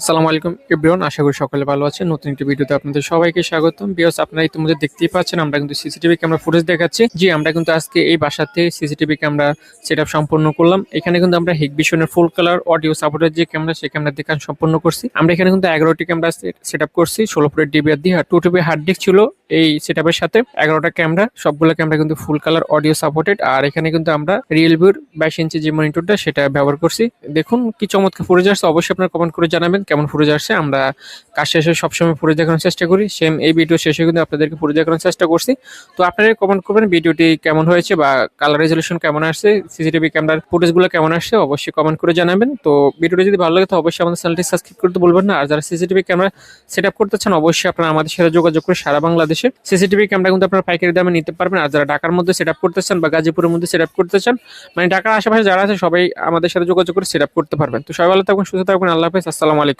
আসসালামু আলাইকুম, এভরিওয়ান, আশা করি সকলে ভালো আছেন। নতুন একটি ভিডিওতে আপনাদের সবাইকে স্বাগতম। বিয়স আপনারা ইতিমধ্যে দেখতেই পাচ্ছেন, আমরা কিন্তু সিসিটিভি ক্যামেরা ফুটেজ দেখাচ্ছি। জি, আমরা কিন্তু আজকে এই বাসাতে সিসিটিভি ক্যামেরা সেট সম্পন্ন করলাম। এখানে কিন্তু আমরা হেকভিশনের ফুল কালার অডিও সাপোর্টের যে ক্যামেরা, সেই ক্যামেরা দিয়ে সম্পন্ন করছি। আমরা এখানে কিন্তু এগারোটি ক্যামেরা সেট করছি, ষোলো ফুটের ডিবিআর দিয়ে টু টিবি হার্ড ডিস্ক ছিল এই সেট সাথে। এগারোটা ক্যামেরা, সবগুলো ক্যামেরা কিন্তু ফুল কালার অডিও সাপোর্টেড আর এখানে কিন্তু আমরা রিয়েলভির বাইশ ইঞ্চি যে মনিটরটা সেটা ব্যবহার করছি। দেখুন, কি চমৎকার ফুটেজ আসছে, অবশ্যই আপনারা কমেন্ট করে জানাবেন। কেমন ফুটেজ আসছে, আমরা কাজ শেষে সবসময় ফুটেজ দেখানোর চেষ্টা করি। সেম এই ভিডিও শেষে কিন্তু আপনাদেরকে ফুটেজ দেখানোর চেষ্টা করছি। তো আপনারা কমেন্ট করবেন ভিডিওটি কেমন হয়েছে বা কালার রেজলিউশন কেমন আসছে সিসিটিভি ক্যামেরার ফুটেজগুলো কেমন আসছে, অবশ্যই কমেন্ট করে জানাবেন। তো ভিডিওটি যদি ভালো লাগে, তো অবশ্যই আমাদের চ্যানেলটি সাবস্ক্রাইব করতে বলবেন না। আর যারা সিসিটিভি ক্যামেরা সেট আপ করতে চান, অবশ্যই আপনারা আমাদের সাথে যোগাযোগ করে সারা বাংলাদেশে সিসিটিভি ক্যামেরা কিন্তু আপনারা পাইকারি দামে নিতে পারবেন। আর যারা ঢাকার মধ্যে সেট আপ করতে চান বা গাজীপুরের মধ্যে সেট আপ করতে চান মানে ঢাকার আশেপাশে যারা আছে, সবাই আমাদের সাথে যোগাযোগ করে সেট আপ করতে পারবেন। তো সবাই ভালো থাকবেন সুস্থ থাকবেন আল্লাহ হাফেজ, আসসালামু আলাইকুম।